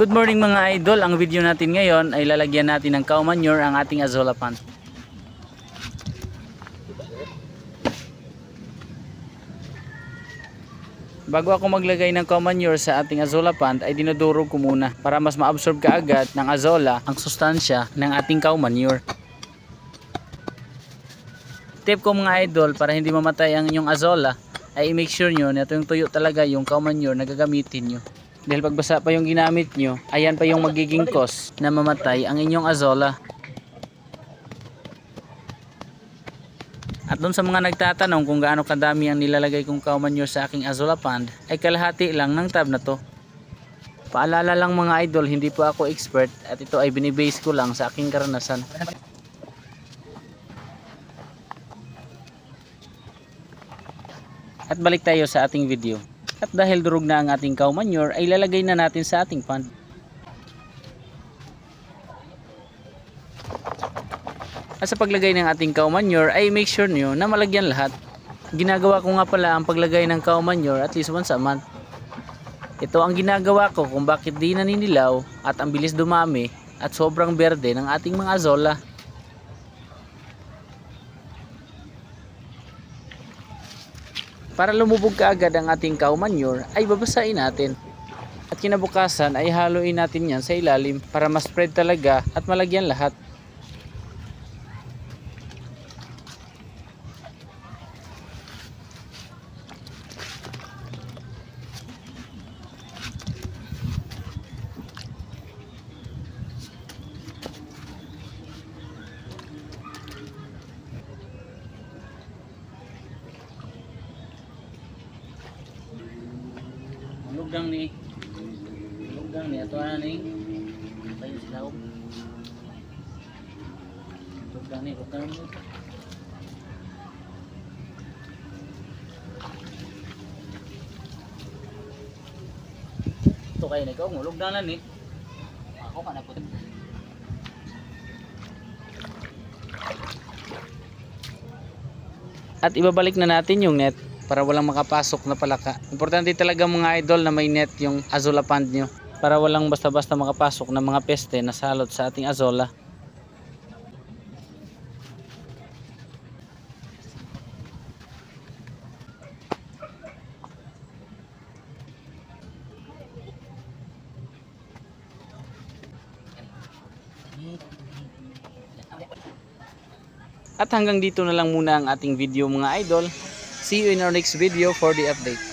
Good morning mga idol. Ang video natin ngayon ay lalagyan natin ng cow manure ang ating azolla plant. Bago ako maglagay ng cow manure sa ating azolla plant ay dinudurog ko muna para mas ma-absorb kaagad ng azolla ang sustansya ng ating cow manure. Tip ko mga idol para hindi mamatay ang inyong azolla ay i-make sure nyo na itong tuyo talaga yung cow manure na gagamitin nyo. Dahil pagbasa pa yung ginamit nyo, ayan pa yung magiging cause na mamatay ang inyong azolla. At doon sa mga nagtatanong kung gaano kadami ang nilalagay kong cow manure sa aking azolla pond, ay kalahati lang ng tab na to. Paalala lang mga idol, hindi po ako expert at ito ay binibase ko lang sa aking karanasan. At balik tayo sa ating video. At dahil durog na ang ating cow manure ay lalagay na natin sa ating pond. At sa paglagay ng ating cow manure ay make sure nyo na malagyan lahat. Ginagawa ko nga pala ang paglagay ng cow manure at least once a month. Ito ang ginagawa ko kung bakit di naninilaw at ang bilis dumami at sobrang berde ng ating mga azolla. Para lumubog kaagad ang ating cow manure ay babasain natin. At kinabukasan ay haluin natin yan sa ilalim para mas spread talaga at malagyan lahat. Lugang ni Lugang ni ato ana ni tayo sila og Lugang ni lugang ni Ito kayo na ikaw mo lugang na ni. Ako ka na po. At ibabalik na natin yung net para walang makapasok na palaka. Importante talaga mga idol na may net yung azolla pond nyo para walang basta-basta makapasok na mga peste na salot sa ating azolla. At hanggang dito na lang muna ang ating video mga idol. See you in our next video for the update.